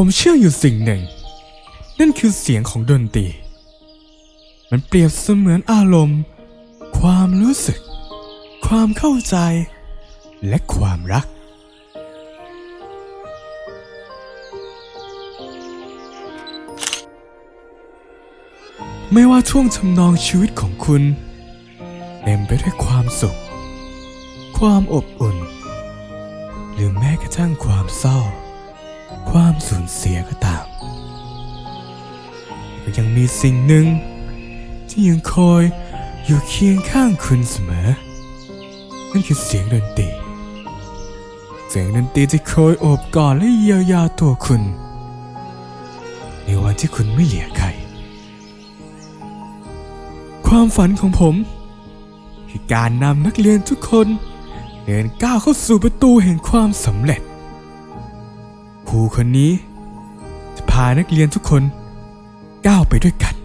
ผมเชื่ออยู่สิ่งหนึ่ง นั่นคือเสียงของดนตรี มันเปรียบเสมือนอารมณ์ ความรู้สึก ความเข้าใจ และความรัก ไม่ว่าช่วงทำนองชีวิตของคุณ เต็มไปด้วยความสุข ความอบอุ่น หรือแม้กระทั่งความเศร้า ความ สูญเสียก็ตามก็ยังมีสิ่งหนึ่ง ที่ยังคอยอยู่เคียงข้างคุณเสมอ นั่นคือเสียงดนตรี เสียงดนตรีที่คอยโอบกอดและเยียวยาตัวคุณ ในวันที่คุณไม่เหลือใคร ความฝันของผม คือการนำนักเรียนทุกคนเดินก้าวเข้าสู่ประตูแห่งความสำเร็จ รูคนนี้ จะพานักเรียนทุกคนก้าวไปด้วยกัน